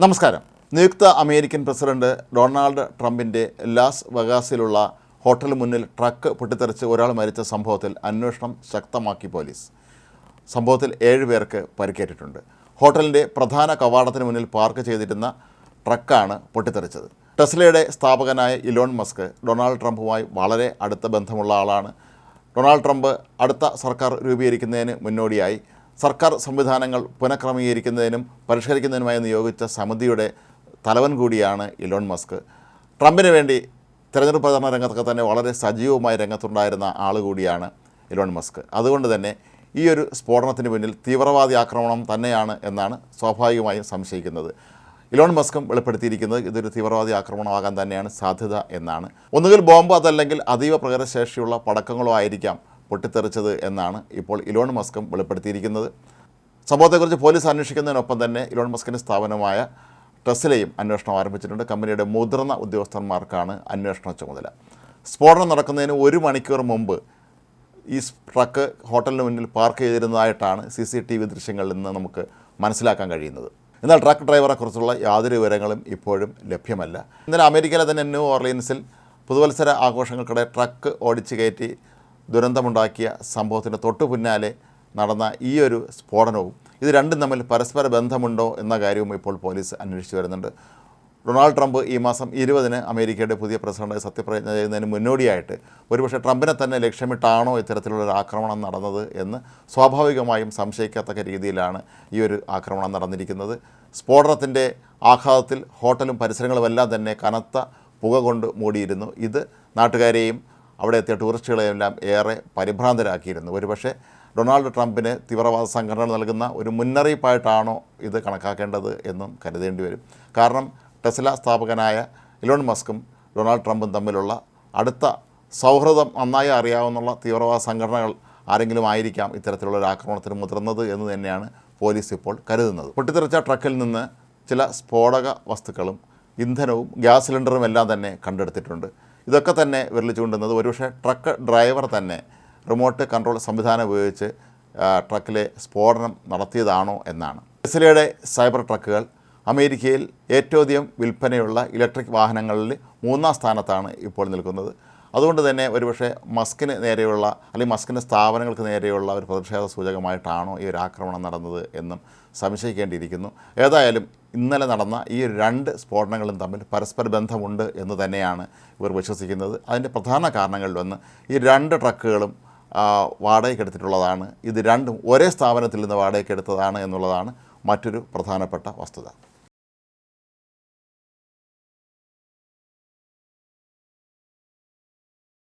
നമസ്കാരം. നിയുക്ത American president Donald ട്രംപിന്റെ ലാസ് വഗാസിലുള്ള ഹോട്ടലിന് മുന്നിൽ ട്രക്ക് പൊട്ടിത്തെറിച്ച് ഒരാൾ മരിച്ച സംഭവത്തിൽ അന്വേഷണം ശക്തമാക്കി പോലീസ്. സംഭവത്തിൽ ഏഴ് പേർക്ക് പരിക്കേറ്റിട്ടുണ്ട്. ഹോട്ടലിന്റെ പ്രധാന കവാടത്തിന് മുന്നിൽ പാർക്ക് ചെയ്തിരുന്ന ട്രക്കാണ് പൊട്ടിത്തെറിച്ചത്. ടെസ്ലയുടെ സ്ഥാപകനായ ഇലോൺ മസ്ക് ഡൊണാൾഡ് ട്രംപുമായി വളരെ അടുത്ത ബന്ധമുള്ള ആളാണ്. ഡൊണാൾഡ് ട്രംപ് അടുത്ത സർക്കാർ രൂപീകരിക്കുന്നതിന് മുന്നോടിയായി സർക്കാർ സംവിധാനങ്ങൾ പുനഃക്രമീകരിക്കുന്നതിനും പരിഷ്കരിക്കുന്നതിനുമായി നിയോഗിച്ച സമിതിയുടെ തലവൻ കൂടിയാണ് ഇലോൺ മസ്ക്. ട്രംപിന് വേണ്ടി തെരഞ്ഞെടുപ്പ് പ്രചരണ രംഗത്തൊക്കെ തന്നെ വളരെ സജീവമായി രംഗത്തുണ്ടായിരുന്ന ആൾ കൂടിയാണ് ഇലോൺ മസ്ക്. അതുകൊണ്ട് തന്നെ ഈ ഒരു സ്ഫോടനത്തിന് പിന്നിൽ തീവ്രവാദി ആക്രമണം തന്നെയാണ് എന്നാണ് സ്വാഭാവികമായും സംശയിക്കുന്നത്. ഇലോൺ മസ്കും വെളിപ്പെടുത്തിയിരിക്കുന്നത് ഇതൊരു തീവ്രവാദി ആക്രമണമാകാൻ തന്നെയാണ് സാധ്യത എന്നാണ്. ഒന്നുകിൽ ബോംബ് അതല്ലെങ്കിൽ അതീവ പ്രകടശേഷിയുള്ള പടക്കങ്ങളോ ആയിരിക്കാം പൊട്ടിത്തെറിച്ചത് എന്നാണ് ഇപ്പോൾ ഇലോൺ മസ്കും വെളിപ്പെടുത്തിയിരിക്കുന്നത്. സംഭവത്തെക്കുറിച്ച് പോലീസ് അന്വേഷിക്കുന്നതിനൊപ്പം തന്നെ ഇലോൺ മസ്കിന്റെ സ്ഥാപനമായ ടെസ്ലയും അന്വേഷണം ആരംഭിച്ചിട്ടുണ്ട്. കമ്പനിയുടെ മുതിർന്ന ഉദ്യോഗസ്ഥന്മാർക്കാണ് അന്വേഷണ ചുമതല. സ്ഫോടനം നടക്കുന്നതിന് ഒരു മണിക്കൂർ മുമ്പ് ഈ ട്രക്ക് ഹോട്ടലിന് മുന്നിൽ പാർക്ക് ചെയ്തിരുന്നതായിട്ടാണ് സി സി ടി വി ദൃശ്യങ്ങളിൽ നിന്ന് നമുക്ക് മനസ്സിലാക്കാൻ കഴിയുന്നത്. എന്നാൽ ട്രക്ക് ഡ്രൈവറെ കുറിച്ചുള്ള യാതൊരു വിവരങ്ങളും ഇപ്പോഴും ലഭ്യമല്ല. ഇന്നലെ അമേരിക്കയിലെ തന്നെ ന്യൂ ഓർലിയൻസിൽ പുതുവത്സര ആഘോഷങ്ങൾക്കിടെ ട്രക്ക് ഓടിച്ചു കയറ്റി ദുരന്തമുണ്ടാക്കിയ സംഭവത്തിന് തൊട്ടു പിന്നാലെ നടന്ന ഈ ഒരു സ്ഫോടനവും ഇത് രണ്ടും തമ്മിൽ പരസ്പര ബന്ധമുണ്ടോ എന്ന കാര്യവും ഇപ്പോൾ പോലീസ് അന്വേഷിച്ചു വരുന്നുണ്ട്. ഡൊണാൾഡ് ട്രംപ് ഈ മാസം ഇരുപതിന് അമേരിക്കയുടെ പുതിയ പ്രസിഡന്റ് സത്യപ്രതിജ്ഞ ചെയ്യുന്നതിന് മുന്നോടിയായിട്ട് ഒരുപക്ഷെ ട്രംപിനെ തന്നെ ലക്ഷ്യമിട്ടാണോ ഇത്തരത്തിലുള്ള ഒരു ആക്രമണം നടന്നത് എന്ന് സ്വാഭാവികമായും സംശയിക്കത്തക്ക രീതിയിലാണ് ഈ ഒരു ആക്രമണം നടന്നിരിക്കുന്നത്. സ്ഫോടനത്തിന്റെ ആഘാതത്തിൽ ഹോട്ടലും പരിസരങ്ങളുമെല്ലാം തന്നെ കനത്ത പുക കൊണ്ട് മൂടിയിരുന്നു. ഇത് നാട്ടുകാരെയും അവിടെ എത്തിയ ടൂറിസ്റ്റുകളെയെല്ലാം ഏറെ പരിഭ്രാന്തരാക്കിയിരുന്നു. ഒരുപക്ഷെ ഡൊണാൾഡ് ട്രംപിന് തീവ്രവാദ സംഘടന നൽകുന്ന ഒരു മുന്നറിയിപ്പായിട്ടാണോ ഇത് കണക്കാക്കേണ്ടത് എന്നും കരുതേണ്ടി വരും. കാരണം ടെസ്ല സ്ഥാപകനായ ഇലോൺ മസ്കും ഡൊണാൾഡ് ട്രംപും തമ്മിലുള്ള അടുത്ത സൗഹൃദം നന്നായി അറിയാവുന്ന തീവ്രവാദ സംഘടനകൾ ആരെങ്കിലും ആയിരിക്കാം ഇത്തരത്തിലുള്ള ഒരു ആക്രമണത്തിന് മുതിർന്നത് എന്ന് തന്നെയാണ് പോലീസ് ഇപ്പോൾ കരുതുന്നത്. പൊട്ടിത്തെറിച്ച ട്രക്കിൽ നിന്ന് ചില സ്ഫോടക വസ്തുക്കളും ഇന്ധനവും ഗ്യാസ് സിലിണ്ടറും എല്ലാം തന്നെ കണ്ടെടുത്തിട്ടുണ്ട്. ഇതൊക്കെ തന്നെ വിരൽ ചൂണ്ടുന്നത്. ഒരുപക്ഷെ ട്രക്ക് ഡ്രൈവർ തന്നെ റിമോട്ട് കൺട്രോൾ സംവിധാനം ഉപയോഗിച്ച് ട്രക്കിലെ സ്ഫോടനം നടത്തിയതാണോ എന്നാണ്. ടെസ്ലയുടെ സൈബർ ട്രക്കുകൾ അമേരിക്കയിൽ ഏറ്റവും അധികം വിൽപ്പനയുള്ള ഇലക്ട്രിക് വാഹനങ്ങളിൽ മൂന്നാം സ്ഥാനത്താണ് ഇപ്പോൾ നിൽക്കുന്നത്. അതുകൊണ്ട് തന്നെ ഒരുപക്ഷെ മസ്കിന് നേരെയുള്ള അല്ലെങ്കിൽ മസ്കിന്റെ സ്ഥാപനങ്ങൾക്ക് നേരെയുള്ള ഒരു പ്രതിഷേധ സൂചകമായിട്ടാണോ ഈ ഒരു ആക്രമണം നടന്നത് എന്നും സംശയിക്കേണ്ടിയിരിക്കുന്നു. ഏതായാലും ഇന്നലെ നടന്ന ഈ രണ്ട് സ്ഫോടനങ്ങളും തമ്മിൽ പരസ്പര ബന്ധമുണ്ട് എന്ന് തന്നെയാണ് ഇവർ വിശ്വസിക്കുന്നത്. അതിന്റെ പ്രധാന കാരണങ്ങളിലൊന്ന് ഈ രണ്ട് ട്രക്കുകളും വാടകയ്ക്കെടുത്തിട്ടുള്ളതാണ് ഇത് രണ്ടും ഒരേ സ്ഥാപനത്തിൽ നിന്ന് വാടകയ്ക്കെടുത്തതാണ് എന്നുള്ളതാണ് മറ്റൊരു പ്രധാനപ്പെട്ട വസ്തുത.